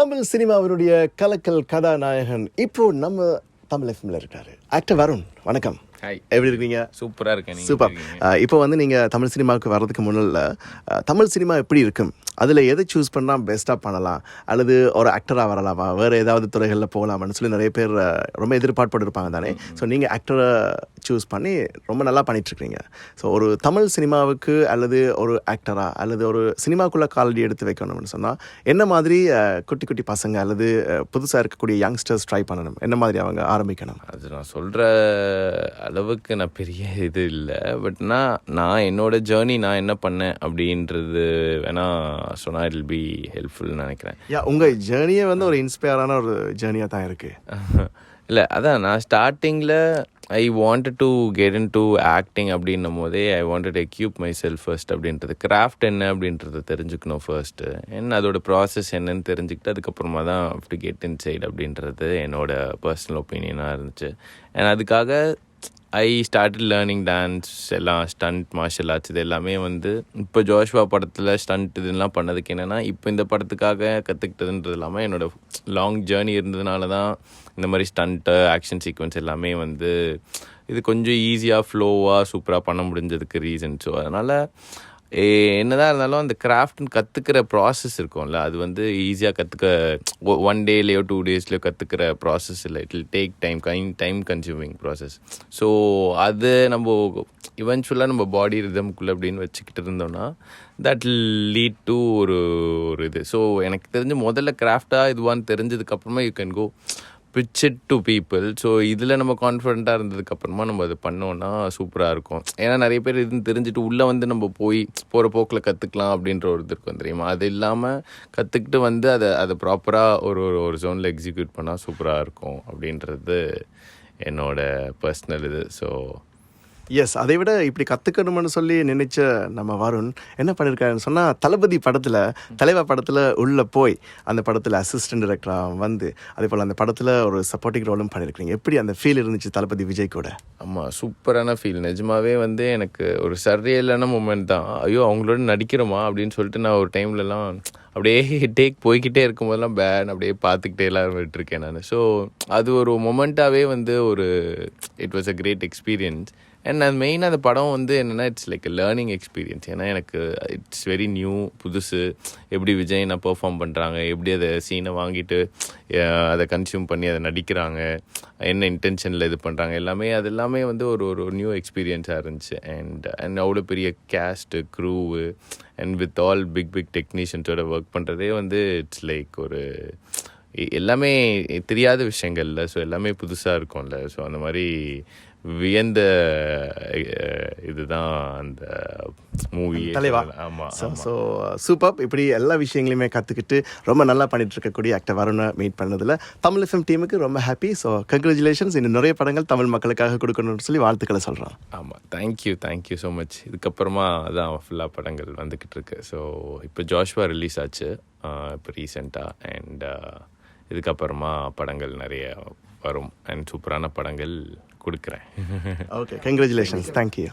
தமிழ் சினிமாவினுடைய கலக்கல் கதாநாயகன். இப்போ நம்ம தமிழ் எஃப்எம்ல இருக்காரு. ஆக்டர் வருண் வணக்கம். எப்படி இருக்கீங்க? சூப்பரா இருக்கேன். சூப்பர்? இப்போ வந்து நீங்கள் தமிழ் சினிமாவுக்கு வர்றதுக்கு முன்னால் தமிழ் சினிமா எப்படி இருக்கும்? அதில் எதை சூஸ் பண்ணால் பெஸ்ட்டாக பண்ணலாம்? அல்லது ஒரு ஆக்டராக வரலாமா? வேறு ஏதாவது துறைகளில் போகலாமான்னு சொல்லி நிறைய பேர் ரொம்ப எதிர்பார்ப்போடு இருப்பாங்க தானே ஸோ நீங்கள் ஆக்டரை சூஸ் பண்ணி ரொம்ப நல்லா பண்ணிட்டுருக்கீங்க. ஸோ ஒரு தமிழ் சினிமாவுக்கு அல்லது ஒரு ஆக்டராக அல்லது ஒரு சினிமாக்குள்ளே காலடி எடுத்து வைக்கணும்னு சொன்னால் என்ன மாதிரி குட்டி குட்டி பசங்க அல்லது புதுசாக இருக்கக்கூடிய யங்ஸ்டர்ஸ் ட்ரை பண்ணணும்? என்ன மாதிரி அவங்க ஆரம்பிக்கணும்? அது நான் சொல்ற அளவுக்கு நான் பெரிய இது இல்லை. பட் நான் நான் என்னோட ஜேர்னி நான் என்ன பண்ணேன் அப்படின்றது வேணா சொன்னா இல் பி ஹெல்ப்ஃபுல்னு நினைக்கிறேன். யா உங்கள் ஜேர்னியே வந்து ஒரு இன்ஸ்பயரான ஒரு ஜேர்னியாக தான் இருக்குது இல்லை அதான் நான் ஸ்டார்டிங்கில் I want to get in to acting அப்படின்னும் போதே I wanted equip myself first அப்படின்றது. கிராஃப்ட் என்ன அப்படின்றத தெரிஞ்சுக்கணும் ஃபர்ஸ்ட்டு என்ன அதோட ப்ராசஸ் என்னன்னு தெரிஞ்சுக்கிட்டு அதுக்கப்புறமா தான் டு கெட் இன் சைடு அப்படின்றது என்னோட பர்சனல் ஒப்பீனியனாக இருந்துச்சு. அண்ட் அதுக்காக ஐ ஸ்டார்ட் லேர்னிங் டான்ஸ் எல்லாம் ஸ்டண்ட் மார்ஷல் ஆர்ட்ஸ் இது எல்லாமே வந்து இப்போ ஜோஷ்வா படத்தில் ஸ்டண்ட் இதெல்லாம் பண்ணதுக்கு என்னென்னா இப்போ இந்த படத்துக்காக கற்றுக்கிட்டதுன்றது இல்லாமல் என்னோட லாங் ஜேர்னி இருந்ததுனால தான் இந்த மாதிரி ஸ்டண்ட்டு ஆக்ஷன் சீக்வன்ஸ் எல்லாமே வந்து இது கொஞ்சம் ஈஸியாக ஃப்ளோவாக சூப்பராக பண்ண முடிஞ்சதுக்கு ரீசன் ஸோ அதனால் என்னதான் இருந்தாலும் அந்த கிராஃப்ட்னு கற்றுக்கிற ப்ராசஸ் இருக்கும்ல. அது வந்து ஈஸியாக கற்றுக்க ஒன் டேலேயோ டூ டேஸ்லேயோ கற்றுக்கிற ப்ராசஸ் இல்லை. It will take time kind time consuming process so அது நம்ம இவென்ச்சுவலாக நம்ம பாடி ரிதம்குள்ளே அப்படின்னு வச்சுக்கிட்டு இருந்தோம்னா தட் லீட் டு ஒரு ஒரு இது. ஸோ எனக்கு தெரிஞ்சு முதல்ல கிராஃப்டாக இதுவான்னு தெரிஞ்சதுக்கப்புறமா you can go pitch it to people so இதில் நம்ம கான்ஃபிடண்ட்டாக இருந்ததுக்கப்புறமா நம்ம அதை பண்ணோன்னா சூப்பராக இருக்கும். ஏன்னா நிறைய பேர் இதுன்னு தெரிஞ்சுட்டு உள்ளே வந்து நம்ம போய் போகிற போக்கில் கற்றுக்கலாம் அப்படின்ற ஒரு இது இருக்கும் தெரியுமா? அது இல்லாமல் கற்றுக்கிட்டு வந்து அதை அதை ப்ராப்பராக ஒரு ஒரு ஒரு ஜோனில் எக்ஸிக்யூட் பண்ணால் சூப்பராக இருக்கும் அப்படின்றது என்னோட பர்சனல் இது. ஸோ எஸ் அதை விட இப்படி கற்றுக்கணும்னு சொல்லி நினைச்ச நம்ம வருண் என்ன பண்ணியிருக்காருன்னு சொன்னால் தளபதி படத்தில் தலைவா படத்தில் உள்ளே போய் அந்த படத்தில் அசிஸ்டன்ட் டிரெக்டராக வந்து அதே போல் அந்த படத்தில் ஒரு சப்போர்ட்டிங் ரோலும் பண்ணியிருக்கீங்க எப்படி அந்த ஃபீல் இருந்துச்சு தளபதி விஜய் கூட? ஆமாம் சூப்பரான ஃபீல் நிஜமாவே வந்து எனக்கு ஒரு சரியலான மூமெண்ட் தான். ஐயோ அவங்களோட நடிக்கிறோமா அப்படின்னு சொல்லிட்டு நான் ஒரு டைம்லலாம் அப்படியே டேக் போய்கிட்டே இருக்கும்போதெல்லாம் பேன் அப்படியே பார்த்துக்கிட்டே எல்லாம் விட்டுருக்கேன் நான். ஸோ அது ஒரு மொமெண்ட்டாகவே வந்து ஒரு it was a great experience and அது மெயினாக அந்த படம் வந்து என்னென்னா இட்ஸ் லைக் லேர்னிங் எக்ஸ்பீரியன்ஸ் ஏன்னா எனக்கு இட்ஸ் வெரி நியூ புதுசு. எப்படி விஜய் நான் பெர்ஃபார்ம் பண்ணுறாங்க எப்படி அதை சீனை வாங்கிட்டு அதை கன்சியூம் பண்ணி அதை நடிக்கிறாங்க என்ன இன்டென்ஷனில் இது பண்ணுறாங்க எல்லாமே அது எல்லாமே வந்து ஒரு ஒரு நியூ எக்ஸ்பீரியன்ஸாக இருந்துச்சு. அண்ட் அண்ட் அவ்வளோ பெரிய cast crew and with all big big டெக்னீஷியன்ஸோட work பண்ணுறதே வந்து இட்ஸ் லைக் ஒரு எல்லாமே தெரியாத விஷயங்கள்ல ஸோ எல்லாமே புதுசாக இருக்கும்ல. ஸோ அந்த மாதிரி வியந்த இதுதான் அந்த மூவி தலைவா. ஆமாம் ஸோ ஸோ சூப்பர் இப்படி எல்லா விஷயங்களையுமே கற்றுக்கிட்டு ரொம்ப நல்லா பண்ணிட்டு இருக்கக்கூடிய ஆக்டர் வருணை மீட் பண்ணதில் தமிழ் எஃப்எம் டீமுக்கு ரொம்ப ஹாப்பி ஸோ கங்க்ராச்சுலேஷன்ஸ் இன்னும் நிறைய படங்கள் தமிழ் மக்களுக்காக கொடுக்கணும்னு சொல்லி வாழ்த்துக்களை சொல்கிறோம் ஆமாம் தேங்க்யூ தேங்க்யூ ஸோ மச் இதுக்கப்புறமா அதான் ஃபுல்லாக படங்கள் வந்துக்கிட்டு இருக்கு. ஸோ இப்போ ஜாஷ்வா ரிலீஸ் ஆச்சு. இப்போ ரீசெண்டாக அண்ட் இதுக்கப்புறமா படங்கள் நிறைய வரும். அண்ட் சூப்பரான படங்கள் கொடுக்குறேன். Okay congratulations thank you